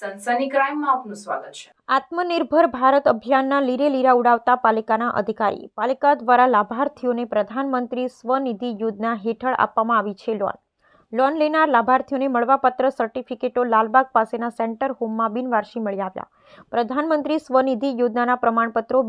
સની ક્રાઇમમાં આપનું સ્વાગત છે. આત્મનિર્ભર ભારત અભિયાનના લીરે લીરા ઉડાવતા પાલિકાના અધિકારી, પાલિકા દ્વારા લાભાર્થીઓને પ્રધાનમંત્રી સ્વનિધિ યોજના હેઠળ આપવામાં આવી છે લોન. લોન લેનાર લાભાર્થીઓને મળવાપત્ર, સર્ટિફિકેટો લાલબાગ પાસેના સેન્ટર હોમમાં બિનવારસી મળી આવ્યા. પ્રધાનમંત્રી સ્વનિધિ યોજનાના પ્રમાણપત્રો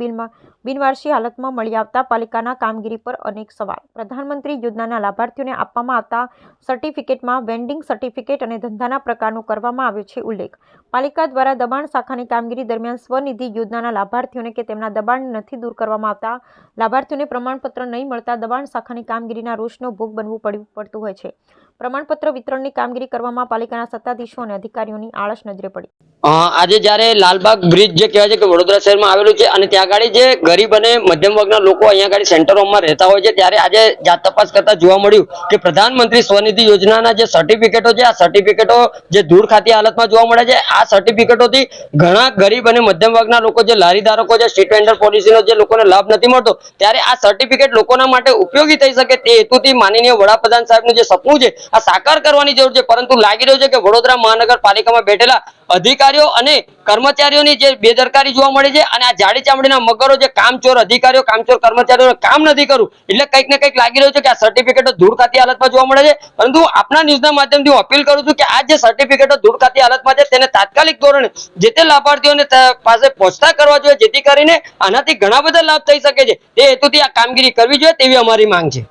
બિનવારસી હાલતમાં મળી આવતા પાલિકાના કામગીરી પર અનેક સવાલ. પ્રધાનમંત્રી યોજનાના લાભાર્થીઓને આપવામાં આવતા સર્ટિફિકેટમાં વેન્ડિંગ સર્ટિફિકેટ અને ધંધાના પ્રકારનો કરવામાં આવ્યો છે ઉલ્લેખ. પાલિકા દ્વારા દબાણ શાખાની કામગીરી દરમિયાન સ્વનિધિ યોજનાના લાભાર્થીઓને કે તેમના દબાણ નથી દૂર કરવામાં આવતા લાભાર્થીઓને પ્રમાણપત્ર નહીં મળતા દબાણ શાખાની કામગીરીના રોષનો ભોગ બનવું પડ્યું પડતું હોય છે. પ્રમાણપત્ર વિતરણની કામગીરી કરવામાં પાલિકાના સત્તાધીશો અને અધિકારીઓની આળસ નજરે પડી. આજે જ્યારે લાલબાગ બ્રિજ જે કહેવાય છે કે વડોદરા શહેરમાં આવેલું છે અને ત્યાં આગળ જે ગરીબ અને મધ્યમ વર્ગના લોકો અહીંયા આગળ સેન્ટરોમાં રહેતા હોય છે, ત્યારે આજે જાત તપાસ કરતા જોવા મળ્યું કે પ્રધાનમંત્રી સ્વનિધિ યોજનાના જે સર્ટિફિકેટો છે, આ સર્ટિફિકેટો જે ધૂળ ખાતી હાલતમાં જોવા મળે છે, આ સર્ટિફિકેટોથી ઘણા ગરીબ અને મધ્યમ વર્ગના લોકો જે લારી ધારકો છે સ્ટ્રીટ વેન્ડર પોલિસીનો જે લોકોને લાભ નથી મળતો, ત્યારે આ સર્ટિફિકેટ લોકોના માટે ઉપયોગી થઈ શકે તે હેતુથી માનનીય વડાપ્રધાન સાહેબનું જે સપનું છે, આ સાકાર કરવાની જરૂર છે, પરંતુ લાગી રહ્યું છે કે વડોદરા મહાનગરપાલિકામાં બેઠેલા અધિકારીઓ અને કર્મચારીઓની જે બેદરકારી જોવા મળે છે અને આ જાડી ચામડીના મગરો જે કામચોર અધિકારીઓ, કામચોર કર્મચારીઓને કામ નથી કરવું એટલે કંઈક ને કંઈક લાગી રહ્યું છે કે આ સર્ટિફિકેટો ધૂળ ખાતી હાલતમાં જોવા મળે છે. પરંતુ આપના ન્યૂઝના માધ્યમથી હું અપીલ કરું છું કે આ જે સર્ટિફિકેટો ધૂળ ખાતી હાલતમાં છે, તેને તાત્કાલિક ધોરણે જે તે લાભાર્થીઓને પાસે પહોંચતા કરવા જોઈએ, જેથી કરીને આનાથી ઘણા બધા લાભ થઈ શકે છે. તે હેતુથી આ કામગીરી કરવી જોઈએ તેવી અમારી માંગ છે.